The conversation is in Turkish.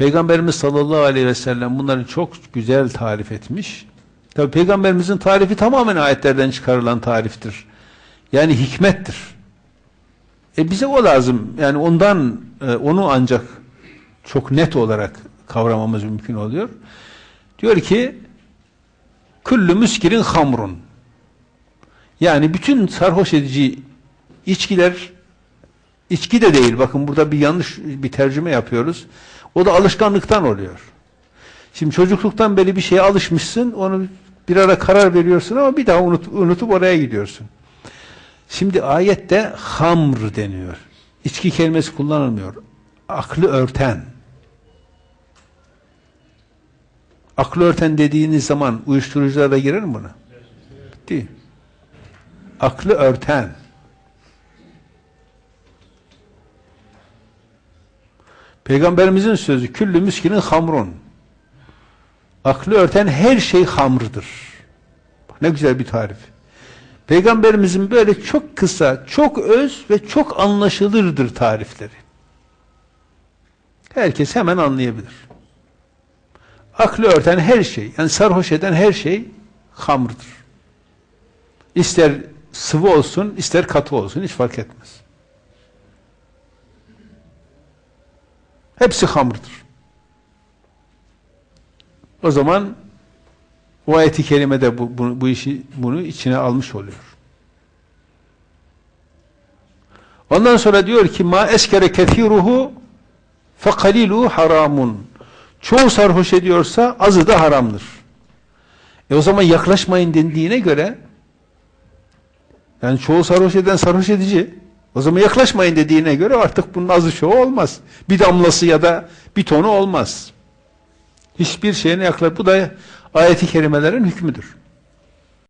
Peygamberimiz sallallahu aleyhi ve sellem bunları çok güzel tarif etmiş. Tabi Peygamberimizin tarifi tamamen ayetlerden çıkarılan tariftir. Yani hikmettir. E bize o lazım. Yani ondan e, onu ancak çok net olarak kavramamız mümkün oluyor. Diyor ki küllü müskirin hamrun yani bütün sarhoş edici içkiler içki de değil. Bakın burada bir yanlış bir tercüme yapıyoruz. O da alışkanlıktan oluyor. Şimdi çocukluktan beri bir şeye alışmışsın. Onu bir ara karar veriyorsun ama bir daha unut, unutup oraya gidiyorsun. Şimdi ayette hamr deniyor. İçki kelimesi kullanılmıyor. Aklı örten. Aklı örten dediğiniz zaman uyuşturuculara girer mi buna? Değil. Aklı örten. Peygamberimizin sözü küllü müskinin hamrun. Aklı örten her şey hamrdır. Ne güzel bir tarif. Peygamberimizin böyle çok kısa, çok öz ve çok anlaşılırdır tarifleri. Herkes hemen anlayabilir. Aklı örten her şey, yani sarhoş eden her şey hamrdır. İster sıvı olsun, ister katı olsun, hiç fark etmez. Hepsi hamrdır. O zaman o ayeti kerimede bu, bu, bu işi bunu içine almış oluyor. Ondan sonra diyor ki ma eskere kethiruhu fekalilu haramun. Çoğu sarhoş ediyorsa azı da haramdır. E o zaman yaklaşmayın dendiğine göre yani çoğu sarhoş eden sarhoş edici. O zaman yaklaşmayın dediğine göre artık bunun azı çoğu olmaz. Bir damlası ya da bir tonu olmaz. Hiçbir şeyine yaklaş. Bu da ayeti kerimelerin hükmüdür.